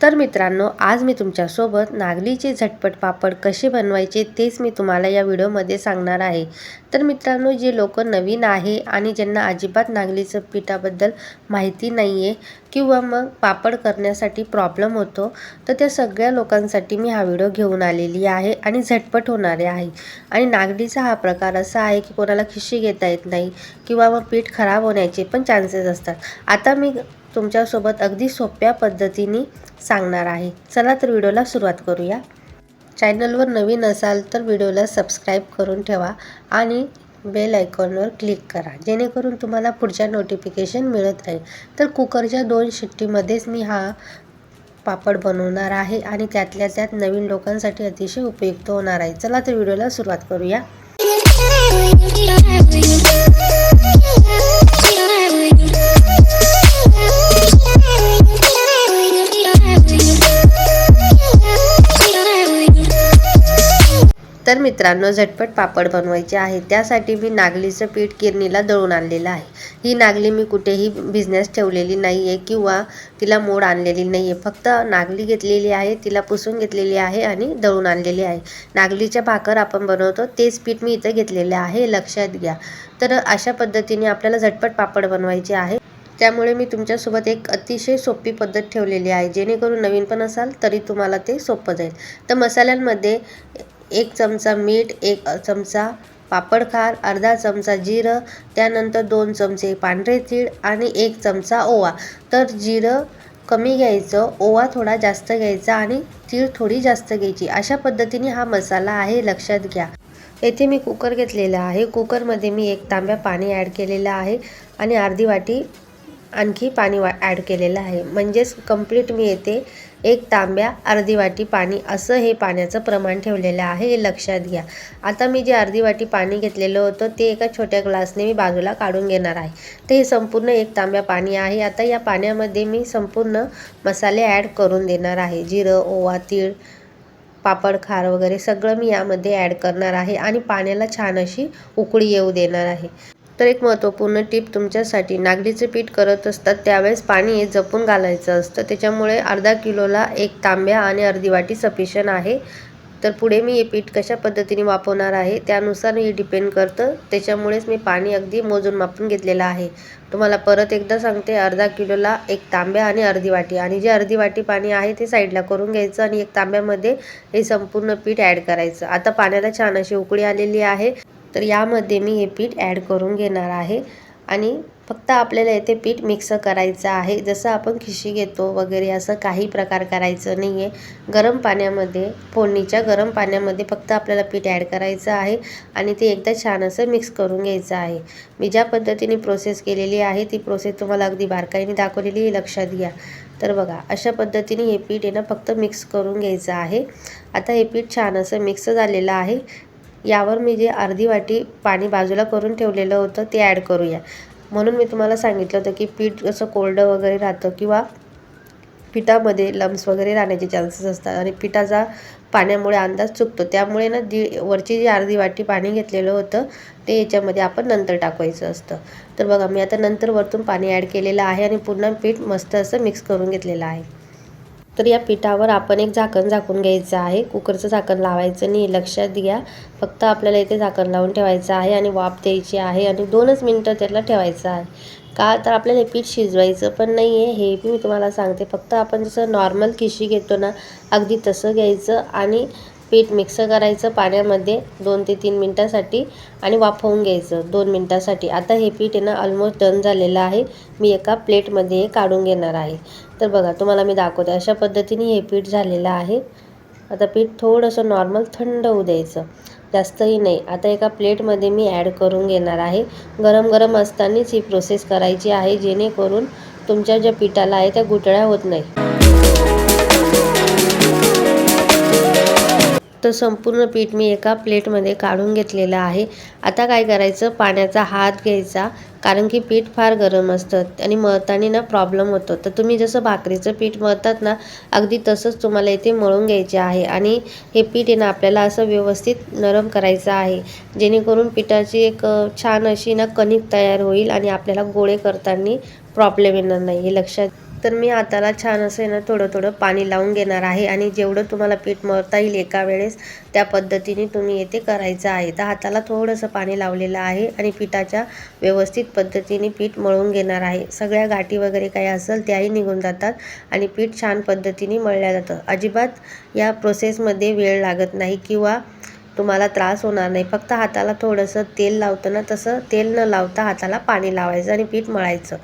तर मित्रांनो आज मी तुमच्यासोबत नागलीचे झटपट पापड कसे बनवायचे तेच मी तुम्हाला या व्हिडिओमध्ये सांगणार आहे. तर मित्रांनो जे लोक नवीन आहे आणि ज्यांना अजिबात नागलीचं पिठाबद्दल माहिती नाही आहे किंवा मग पापड करण्यासाठी प्रॉब्लेम होतो तर त्या सगळ्या लोकांसाठी मी हा व्हिडिओ घेऊन आलेली आहे आणि झटपट होणारे आहे. आणि नागलीचा हा प्रकार असा आहे की कोणाला खिशी घेता येत नाही किंवा मग पीठ खराब होण्याचे पण चान्सेस असतात. आता मी तुमच्यासोबत अगदी सोप्या पद्धतीने सांगणार आहे. चला तर व्हिडिओला सुरुवात करूया. चॅनलवर नवीन असाल तर व्हिडिओला सबस्क्राईब करून ठेवा आणि बेल आयकॉनवर क्लिक करा. जेणेकरून तुम्हाला पुढच्या नोटिफिकेशन मिळत राहील. तर कुकरच्या दोन शिट्टीमध्येच मी हा पापड बनवणार आहे आणि त्यातल्या त्यात नवीन लोकांसाठी अतिशय उपयुक्त होणार आहे. चला तर व्हिडिओला सुरुवात करूया. तर मित्रांनो झटपट पापड बनवायचे आहे. त्यासाठी मी नागलीचं पीठ किरणीला दळून आणलेलं आहे. ही नागली मी कुठेही बिझनेस ठेवलेली नाही आहे किंवा तिला मोड आणलेली नाही आहे फक्त नागली घेतलेली आहे तिला पुसून घेतलेली आहे आणि दळून आणलेली आहे. नागलीच्या भाकर आपण बनवतो तेच पीठ मी इथं घेतलेलं आहे. लक्षात घ्या. तर अशा पद्धतीने आपल्याला झटपट पापड बनवायचे आहे. त्यामुळे मी तुमच्यासोबत एक अतिशय सोपी पद्धत ठेवलेली आहे. जेणेकरून नवीन पण असाल तरी तुम्हाला ते सोपं जाईल. तर मसाल्यांमध्ये एक चमचा मीठ एक चमचा पापड खार अर्धा चमचा जिरं त्यानंतर दोन चमचे पांढरे तीळ आणि एक चमचा ओवा. तर जिरं कमी घ्यायचं ओवा थोडा जास्त घ्यायचा आणि तीळ थोडी जास्त घ्यायची. अशा पद्धतीने हा मसाला आहे लक्षात घ्या. येथे मी कुकर घेतलेला आहे. कुकरमध्ये मी एक तांब्या पाणी ॲड केलेलं आहे आणि अर्धी वाटी आणखी पाणी वा ॲड केलेलं आहे. म्हणजेच कंप्लीट मी येते एक तांब्या अर्धी वाटी पाणी असं हे पाण्याचं प्रमाण ठेवलेलं आहे हे लक्षात घ्या. आता मी जे अर्धी वाटी पाणी घेतलेलं होतं ते एका छोट्या ग्लासने मी बाजूला काढून घेणार आहे. तर हे संपूर्ण एक तांब्या पाणी आहे. आता या पाण्यामध्ये मी संपूर्ण मसाले ॲड करून देणार आहे. जिरं ओवा तीळ पापड खार वगैरे सगळं मी यामध्ये ॲड करणार आहे आणि पाण्याला छान अशी उकळी येऊ देणार आहे. तर एक महत्त्वपूर्ण टीप तुमच्यासाठी नागलीचं पीठ करत असतात त्यावेळेस पाणी हे जपून घालायचं असतं. त्याच्यामुळे अर्धा किलोला एक तांब्या आणि अर्धी वाटी सफिशन आहे. तर पुढे मी हे पीठ कशा पद्धतीने वापरणार आहे त्यानुसार हे डिपेंड करतं. त्याच्यामुळेच मी पाणी अगदी मोजून मापून घेतलेलं आहे. तुम्हाला परत एकदा सांगते अर्धा किलोला एक तांब्या आणि अर्धी वाटी. आणि जे अर्धी वाटी पाणी आहे ते साईडला करून घ्यायचं आणि एक तांब्यामध्ये हे संपूर्ण पीठ ॲड करायचं. आता पाण्याला छान अशी उकळी आलेली आहे. तर यामध्ये मी हे पीठ ॲड करून घेणार आहे. आणि फक्त आपल्याला येथे पीठ मिक्स करायचं आहे. जसं आपण खिशी घेतो वगैरे असं काही प्रकार करायचं नाही आहे गरम पाण्यामध्ये फोडणीच्या गरम पाण्यामध्ये फक्त आपल्याला पीठ ॲड करायचं आहे. आणि ते एकदा छान असं मिक्स करून घ्यायचं आहे. मी ज्या पद्धतीने प्रोसेस केलेली आहे ती प्रोसेस तुम्हाला अगदी बारकाईने दाखवलेली आहे. लक्षात घ्या. तर बघा अशा पद्धतीने हे पीठ आहे ना फक्त मिक्स करून घ्यायचं आहे. आता हे पीठ छान असं मिक्स झालेलं आहे. यावर मी जे अर्धी वाटी पाणी बाजूला करून ठेवलेलं होतं ते ॲड करूया. म्हणून मी तुम्हाला सांगितलं होतं की पीठ असं कोरडं वगैरे राहतं किंवा पिठामध्ये लम्स वगैरे राहण्याचे चान्सेस असतात आणि पिठाचा पाण्यामुळे अंदाज चुकतो. त्यामुळे ना जी वरची जी अर्धी वाटी पाणी घेतलेलं होतं ते याच्यामध्ये आपण नंतर टाकायचं असतं. तर बघा मी आता नंतर वरतून पाणी ॲड केलेलं आहे आणि पुन्हा पीठ मस्त असं मिक्स करून घेतलेलं आहे. तर या पिठावर आपण एक झाकण झाकून घ्यायचं आहे. कुकरचं झाकण लावायचं नाही. लक्षात घ्या. फक्त आपल्याला इथे झाकण लावून ठेवायचं आहे आणि वाफ द्यायची आहे आणि दोनच मिनटं त्याला ठेवायचं आहे. का तर आपल्याला हे पीठ शिजवायचं पण नाही आहे हे बी मी तुम्हाला सांगते. फक्त आपण जसं नॉर्मल खिशी घेतो ना अगदी तसं घ्यायचं आणि पीठ मिक्स करायचं पाण्यामध्ये दोन ते तीन मिनटासाठी आणि वाफवून घ्यायचं दोन मिनटासाठी. आता हे पीठ आहे ना ऑलमोस्ट डन झालेलं आहे. मी एका प्लेटमध्ये हे काढून घेणार आहे. तर बघा तुम्हाला मी दाखवते. अशा पद्धतीने हे पीठ झालेलं आहे. आता पीठ थोडंसं नॉर्मल थंड होऊ द्यायचं. जास्तही नाही. आता एका प्लेटमध्ये मी ॲड करून घेणार आहे. गरम गरम असतानाच ही प्रोसेस करायची आहे जेणेकरून तुमच्या ज्या पिठाला आहे त्या गुटळ्या होत नाही. तर संपूर्ण पीठ मी एका प्लेटमध्ये काढून घेतलेलं आहे. आता काय करायचं? पाण्याचा हात घ्यायचा कारण की पीठ फार गरम असतं आणि मळताना ना प्रॉब्लेम होतो. तर तुम्ही जसं भाकरीचं पीठ मळतात ना अगदी तसंच तुम्हाला इथे मळून घ्यायचे आहे. आणि हे पीठ आहे ना आपल्याला असं व्यवस्थित नरम करायचं आहे. जेणेकरून पिठाची एक छान अशी ना कणिक तयार होईल आणि आपल्याला गोळे करताना प्रॉब्लेम येणार नाही. हे लक्षात तर मी हाताला छान असं आहे ना थोडं थोडं पाणी लावून घेणार आहे आणि जेवढं तुम्हाला पीठ मळता येईल एका वेळेस त्या पद्धतीने तुम्ही येथे करायचं आहे. तर हाताला थोडंसं पाणी लावलेलं आहे आणि पिठाच्या व्यवस्थित पद्धतीने पीठ मळून घेणार आहे. सगळ्या गाठी वगैरे काही असेल त्याही निघून जातात आणि पीठ छान पद्धतीने मळल्या जातं. अजिबात या प्रोसेसमध्ये वेळ लागत नाही किंवा तुम्हाला त्रास होणार नाही. फक्त हाताला थोडंसं तेल लावतं ना तसं तेल न लावता हाताला पाणी लावायचं आणि पीठ मळायचं.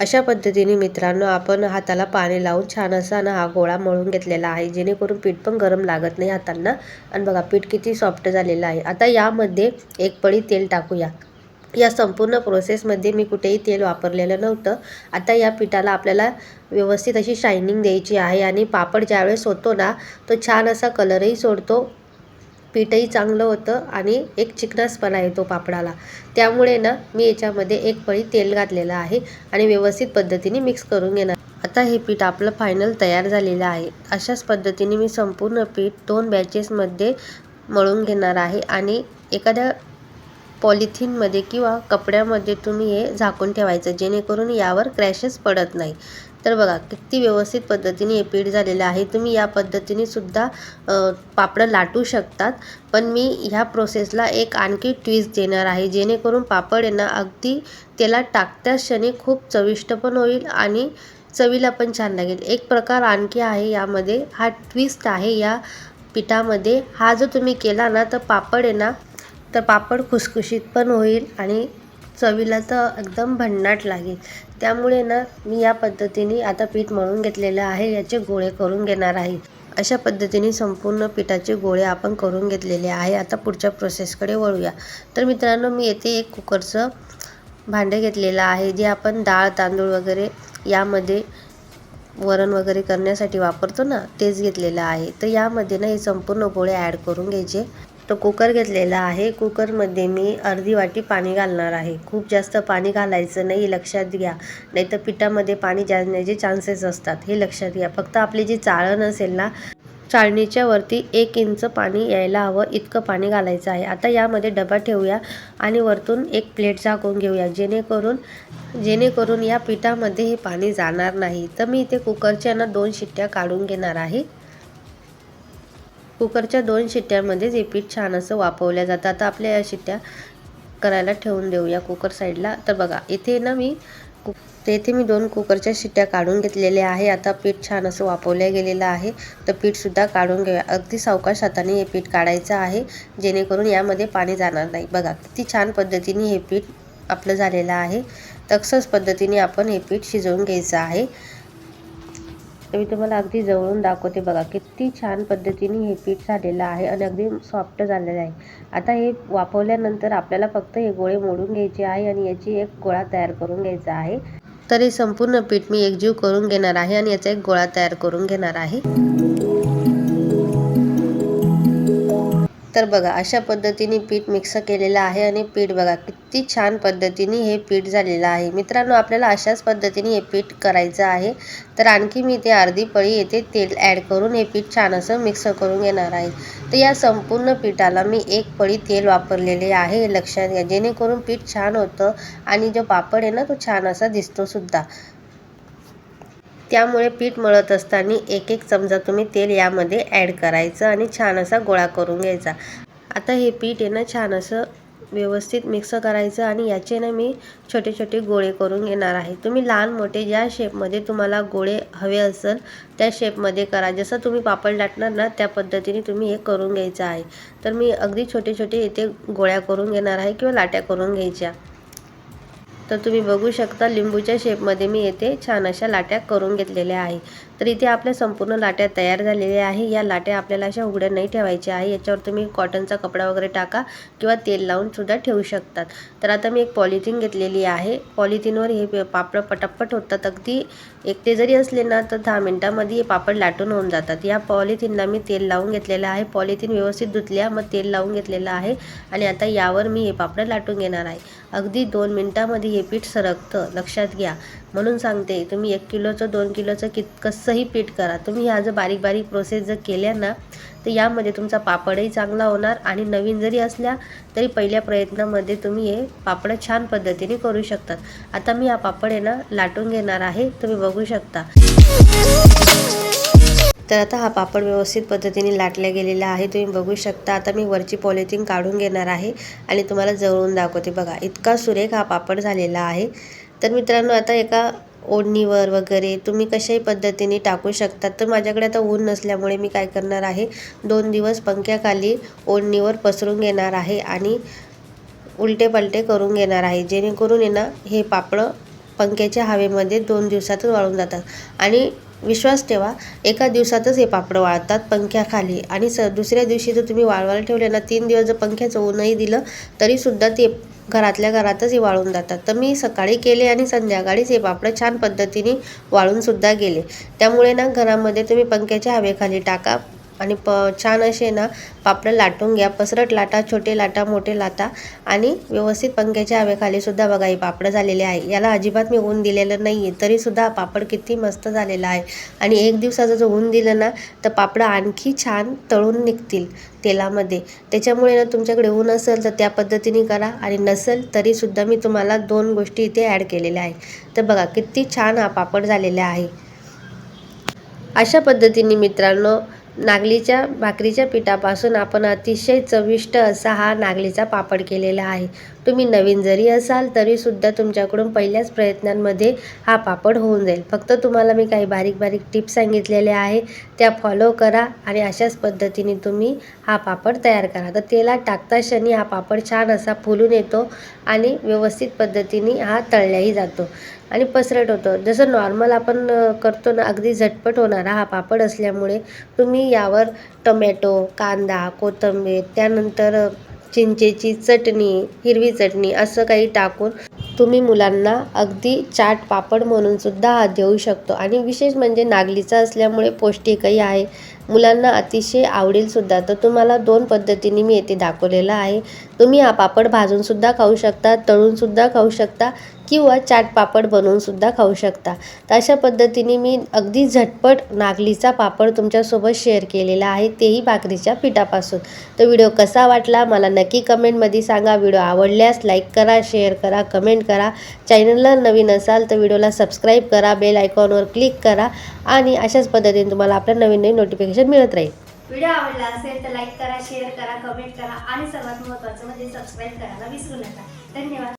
अशा पद्धतीने मित्रांनो आपण हाताला पाणी लावून छान असा ना हा गोळा मळून घेतलेला आहे. जेणेकरून पीठ पण गरम लागत नाही हातांना. आणि बघा पीठ किती सॉफ्ट झालेलं आहे. आता यामध्ये एक पळी तेल टाकूया. या संपूर्ण प्रोसेसमध्ये मी कुठेही तेल वापरलेलं नव्हतं. आता या पिठाला आपल्याला व्यवस्थित अशी शायनिंग द्यायची आहे. आणि पापड ज्यावेळेस होतो ना तो छान असा कलरही सोडतो. पीठही चांगलं होतं आणि एक चिकनासपणा येतो पापडाला. त्यामुळे ना मी याच्यामध्ये एक पळी तेल घातलेलं आहे आणि व्यवस्थित पद्धतीने मिक्स करून घेणार. आता हे पीठ आपलं फायनल तयार झालेलं आहे. अशाच पद्धतीने मी संपूर्ण पीठ दोन बॅचेसमध्ये मळून घेणार आहे आणि एखाद्या पॉलिथिनमध्ये किंवा कपड्यामध्ये तुम्ही हे झाकून ठेवायचं जेणेकरून यावर क्रॅशेस पडत नाही. तर बघा किती व्यवस्थित पद्धतीने हे पीठ झालेलं आहे. तुम्ही या पद्धतीने सुद्धा पापडं लाटू शकतात. पण मी ह्या प्रोसेसला एक आणखी ट्विस्ट देणार आहे जेणेकरून पापड यांना अगदी त्याला टाकत्या क्षणी खूप चविष्ट पण होईल आणि चवीला पण छान लागेल. एक प्रकार आणखी आहे यामध्ये हा ट्विस्ट आहे या पिठामध्ये. हा जो तुम्ही केला ना तर पापड आहे ना तर पापड खुसखुशीत पण होईल आणि चवीला तर एकदम भन्नाट लागेल. त्यामुळे ना मी या पद्धतीने आता पीठ मळून घेतलेलं आहे याचे गोळे करून घेणार आहे. अशा पद्धतीने संपूर्ण पिठाचे गोळे आपण करून घेतलेले आहे. आता पुढच्या प्रोसेसकडे वळूया. तर मित्रांनो मी येथे एक कुकरचं भांडं घेतलेलं आहे जे आपण डाळ तांदूळ वगैरे यामध्ये वरण वगैरे करण्यासाठी वापरतो ना तेच घेतलेलं आहे. तर यामध्ये ना हे संपूर्ण गोळे ॲड करून घ्यायचे. तर कुकर घेतलेला आहे. कुकरमध्ये मी अर्धी वाटी पाणी घालणार आहे. खूप जास्त पाणी घालायचं नाही लक्षात घ्या. नाही तर पिठामध्ये पाणी जाण्याचे चान्सेस असतात. हे लक्षात घ्या. फक्त आपली जी चाळण असेल ना चाळणीच्या वरती एक इंच पाणी यायला हवं. इतकं पाणी घालायचं आहे. आता यामध्ये डबा ठेवूया आणि वरतून एक प्लेट झाकून घेऊया. जेणेकरून जेणेकरून या पिठामध्ये हे पाणी जाणार नाही. तर मी इथे कुकरच्या ना दोन शिट्ट्या काढून घेणार आहे. कुकरच्या दोन शिट्ट्यामध्येच हे पीठ छान असं वापवल्या जातं. आता आपल्या या शिट्ट्या करायला ठेवून देऊया कुकर साईडला. तर बघा इथे ना मी कु तर इथे मी दोन कुकरच्या शिट्ट्या काढून घेतलेल्या आहे. आता पीठ छान असं वाफवलं गेलेलं आहे. तर पीठसुद्धा काढून घेऊया. अगदी सावकाश हाताने हे पीठ काढायचं आहे जेणेकरून यामध्ये पाणी जाणार नाही. बघा किती छान पद्धतीने हे पीठ आपलं झालेलं आहे. तसंच पद्धतीने आपण हे पीठ शिजवून घ्यायचं आहे. तर मी तुम्हाला अगदी जवळून दाखवते बघा किती छान पद्धतीने हे पीठ झालेलं आहे आणि अगदी सॉफ्ट झालेलं आहे. आता हे वापरल्यानंतर आपल्याला फक्त हे गोळे मोडून घ्यायचे आहे आणि याची एक गोळा तयार करून घ्यायचा आहे. तर हे संपूर्ण पीठ मी एकजीव करून घेणार आहे आणि याचा एक गोळा तयार करून घेणार आहे. तर बघा अशा पद्धतीने पीठ मिक्स केलेलं आहे आणि पीठ बघा किती छान पद्धतीने हे पीठ झालेलं आहे. मित्रांनो आपल्याला अशाच पद्धतीने हे पीठ करायचं आहे. तर आणखी मी ते अर्धी पळी येथे तेल ॲड करून हे पीठ छान असं मिक्स करून घेणार आहे. तर या संपूर्ण पिठाला मी एक पळी तेल वापरलेले आहे लक्षात घ्या. जेणेकरून पीठ छान होतं आणि जो पापड आहे ना तो छान असा दिसतो सुद्धा. त्यामुळे पीठ मळत असताना एक एक चमचा तुम्ही तेल यामध्ये ॲड करायचं आणि छान असा गोळा करून घ्यायचा. आता हे पीठ आहे ना छान असं व्यवस्थित मिक्स करायचं आणि याचे ना मी छोटे छोटे गोळे करून घेणार आहे. तुम्ही लहान मोठे ज्या शेपमध्ये तुम्हाला गोळे हवे असेल त्या शेपमध्ये करा. जसं तुम्ही पापड लाटणार ना त्या पद्धतीने तुम्ही हे करून घ्यायचं आहे. तर मी अगदी छोटे छोटे इथे गोळ्या करून घेणार आहे किंवा लाट्या करून घ्यायच्या. तर तुम्ही बघू शकता लिंबूच्या शेपमध्ये मी येथे छान अशा लाट्या करून घेतलेल्या आहे तर इथे आपल्या संपूर्ण लाट्या तयार झालेल्या आहे या लाट्या आपल्याला अशा उघड्या नाही ठेवायच्या आहे याच्यावर तुम्ही कॉटनचा कपडा वगैरे टाका किंवा तेल लावून सुद्धा ठेवू शकतात. तर आता मी एक पॉलिथिन घेतलेली आहे. पॉलिथिनवर हे पापड पटापट होतात. अगदी एकटे जरी असले ना तर दहा मिनटामध्ये हे पापड लाटून होऊन जातात. या पॉलिथिनला मी तेल लावून घेतलेलं आहे. पॉलिथिन व्यवस्थित धुतल्या मग तेल लावून घेतलेलं आहे. आणि आता यावर मी हे पापड लाटून घेणार आहे. अगदी दोन मिनटामध्ये हे पीठ सरकतं. लक्षात घ्या. म्हणून सांगते तुम्ही एक किलोचं दोन किलोचं कित कसंही पीठ करा. तुम्ही ह्या जर बारीक बारीक प्रोसेस जर केल्या ना तर यामध्ये तुमचा पापडही चांगला होणार आणि नवीन जरी असल्या तरी पहिल्या प्रयत्नामध्ये तुम्ही हे पापड छान पद्धतीने करू शकतात आता मी हा पापड आहे ना लाटून घेणार आहे. तुम्ही बघू शकता. तर आता हा पापड व्यवस्थित पद्धतीने लाटला गेलेला आहे. तुम्ही बघू शकता आता मी वरची पॉलिथिन काढून घेणार आहे आणि तुम्हाला जवळून दाखवते. बघा इतका सुरेख हा पापड झालेला आहे. तर मित्रांनो आता एका ओढणीवर वगैरे तुम्ही कशाही पद्धतीने टाकू शकतात तर माझ्याकडे आता ऊन नसल्यामुळे मी काय करणार आहे दोन दिवस पंख्याखाली ओढणीवर पसरून घेणार आहे आणि उलटे पलटे करून घेणार आहे. जेणेकरून आहे ना हे पापडं पंख्याच्या हवेमध्ये दोन दिवसातच वाळून जातात. आणि विश्वास ठेवा. एका दिवसातच हे पापडं वाळतात पंख्याखाली. आणि स दुसऱ्या दिवशी जर तुम्ही वाळवायला ठेवले ना तीन दिवस जर पंख्याचं ऊनही दिलं तरीसुद्धा ते घरातल्या घरातच हे वाळून जातात. तर मी सकाळी केले आणि संध्याकाळीच हे पापडं छान पद्धतीने वाळूनसुद्धा गेले. त्यामुळे ना घरामध्ये तुम्ही पंख्याच्या हवेखाली टाका. आणि प छान असे ना पापडं लाटून घ्या. पसरट लाटा छोटे लाटा मोठे लाटा आणि व्यवस्थित पंख्याच्या हवेखाली सुद्धा बघा हे पापडं झालेले आहे. याला अजिबात मी ऊन दिलेलं नाही आहे तरीसुद्धा हा पापड किती मस्त झालेला आहे. आणि एक दिवसाचं जर ऊन दिलं ना तर पापडं आणखी छान तळून निघतील तेलामध्ये. त्याच्यामुळे ना तुमच्याकडे ऊन असेल तर त्या पद्धतीने करा आणि नसेल तरीसुद्धा मी तुम्हाला दोन गोष्टी इथे ॲड केलेल्या आहे तर बघा किती छान हा पापड झालेला आहे. अशा पद्धतीने मित्रांनो नागलीच्या भाकरीच्या पिठापासून आपण अतिशय चविष्ट असा हा नागलीचा पापड केलेला आहे. तुम्ही नवीन जरी असाल तरीसुद्धा तुमच्याकडून पहिल्याच प्रयत्नांमध्ये हा पापड होऊन जाईल. फक्त तुम्हाला मी काही बारीक बारीक टिप्स सांगितलेल्या आहे त्या फॉलो करा आणि अशाच पद्धतीने तुम्ही हा पापड तयार करा. तर तेलात टाकता क्षणी हा पापड छान असा फुलून येतो आणि व्यवस्थित पद्धतीने हा तळल्याही जातो. आणि पसरट होतं. जसं नॉर्मल आपण करतो ना अगदी झटपट होणारा हा पापड असल्यामुळे तुम्ही यावर टोमॅटो कांदा कोथिंबीर त्यानंतर चिंचेची चटणी हिरवी चटणी असं काही टाकून तुम्ही मुलांना अगदी चाट पापड म्हणून सुद्धा हा देऊ शकतो. आणि विशेष म्हणजे नागलीचा असल्यामुळे पौष्टिकही आहे. मुलांना अतिशय आवडेलसुद्धा तर तुम्हाला दोन पद्धतीने मी येथे दाखवलेला आहे. तुम्ही हा पापड भाजूनसुद्धा खाऊ शकता तळूनसुद्धा खाऊ शकता. किंवा चाट पापड बनवून सुद्धा खाऊ शकता. तर अशा पद्धतीने मी अगदी झटपट नागलीचा पापड तुमच्यासोबत शेअर केलेला आहे तेही भाकरीच्या पिठापासून. तर व्हिडिओ कसा वाटला मला नक्की कमेंटमध्ये सांगा. व्हिडिओ आवडल्यास लाईक करा शेअर करा कमेंट करा. चॅनलला नवीन असाल तर व्हिडिओला सबस्क्राईब करा बेल आयकॉनवर क्लिक करा आणि अशाच पद्धतीने तुम्हाला आपल्या नवीन नवीन नोटिफिकेशन मिळत राहील. व्हिडिओ आवडला असेल तर लाईक करा शेअर करा कमेंट करा आणि सर्वात महत्त्वाचं म्हणजे सबस्क्राईब करायला विसरू नका. धन्यवाद.